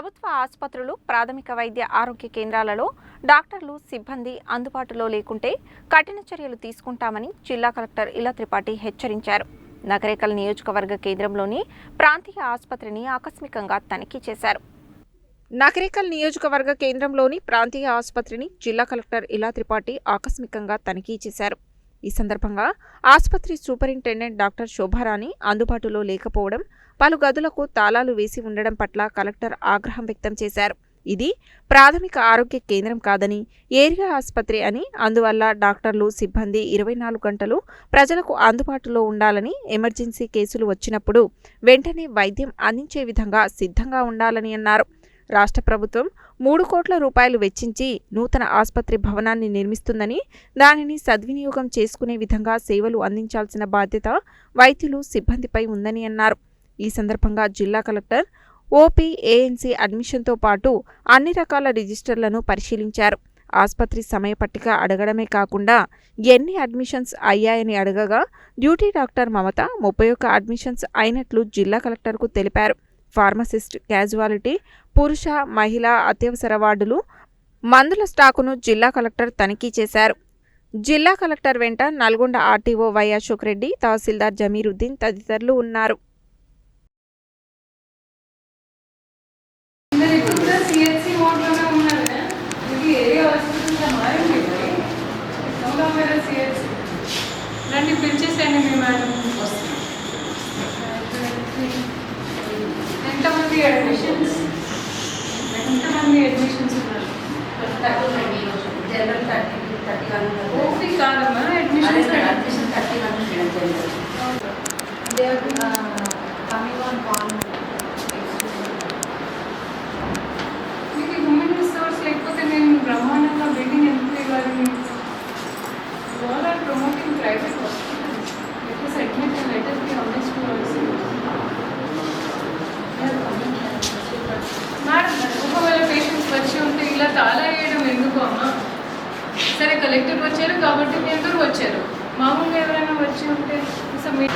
ప్రభుత్వ ఆసుపత్రులు ప్రాథమిక వైద్య ఆరోగ్య కేంద్రాలలో డాక్టర్లు సిబ్బంది అందుబాటులో లేకుంటే కఠిన చర్యలు తీసుకుంటామని జిల్లా కలెక్టర్ ఇలా త్రిపాఠి హెచ్చరించారు. నగరేకల్ నియోజకవర్గ కేంద్రంలోని ప్రాంతీయ ఆసుపత్రిని ఆకస్మికంగా తనిఖీ చేశారు. నగరేకల్ నియోజకవర్గ కేంద్రంలోని ప్రాంతీయ ఆసుపత్రిని జిల్లా కలెక్టర్ ఇలా త్రిపాఠి ఆకస్మికంగా తనిఖీ చేశారు. ఈ సందర్భంగా ఆసుపత్రి సూపరింటెండెంట్ డాక్టర్ శోభారాణి అందుబాటులో లేకపోవడం పలు గదులకు తాళాలు వేసి ఉండడం పట్ల కలెక్టర్ ఆగ్రహం వ్యక్తం చేశారు. ఇది ప్రాథమిక ఆరోగ్య కేంద్రం కాదని ఏరియా ఆసుపత్రి అని అందువల్ల డాక్టర్లు సిబ్బంది ఇరవై నాలుగు గంటలు ప్రజలకు అందుబాటులో ఉండాలని ఎమర్జెన్సీ కేసులు వచ్చినప్పుడు వెంటనే వైద్యం అందించే విధంగా సిద్ధంగా ఉండాలని అన్నారు. రాష్ట్ర ప్రభుత్వం మూడు కోట్ల రూపాయలు వెచ్చించి నూతన ఆసుపత్రి భవనాన్ని నిర్మిస్తుందని దానిని సద్వినియోగం చేసుకునే విధంగా సేవలు అందించాల్సిన బాధ్యత వైద్యులు సిబ్బందిపై ఉందని అన్నారు. ఈ సందర్భంగా జిల్లా కలెక్టర్ ఓపీ ఏఎన్సీ అడ్మిషన్తో పాటు అన్ని రకాల రిజిస్టర్లను పరిశీలించారు. ఆసుపత్రి సమయ పట్టిక అడగడమే కాకుండా ఎన్ని అడ్మిషన్స్ అయ్యాయని అడగగా డ్యూటీ డాక్టర్ మమత ముప్పై ఒక్క అడ్మిషన్స్ అయినట్లు జిల్లా కలెక్టర్కు తెలిపారు. ఫార్మసిస్ట్ క్యాజువాలిటీ పురుష మహిళా అత్యవసర వార్డులు మందుల స్టాకును జిల్లా కలెక్టర్ తనిఖీ చేశారు. జిల్లా కలెక్టర్ వెంట నల్గొండ ఆర్టీఓ వై అశోక్ రెడ్డి తహసీల్దార్ జమీరుద్దీన్ తదితరులు ఉన్నారు. అందరు ఇప్పుడు కూడా సిహెచ్సి మోడ్లోనే ఉన్నారు కదా. ఇది ఏరియా హాస్పిటల్గా మారింది మేర సిహెచ్సి రండి పిలిచేసేయండి మీ మేడం ఎంతమంది అడ్మిషన్స్? ఎంతమంది అడ్మిషన్స్ ఉన్నారు? General thirty thirty one OP కాదమ్మా admissions admission thirty one general. They are coming on farm all are promoting private hospitals. It is admit and let us be honest to ourselves. Madam ఒకవేళ patients వచ్చి ఉంటే ఇలా తాళా వేయడం ఎందుకు అమ్మా సరే collector వచ్చారు కాబట్టి మీ అందరూ వచ్చారు మామూలుగా ఎవరైనా వచ్చి ఉంటే సో మీ-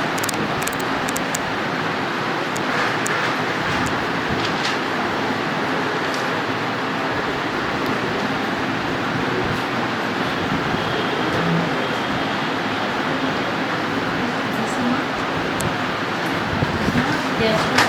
Gracias.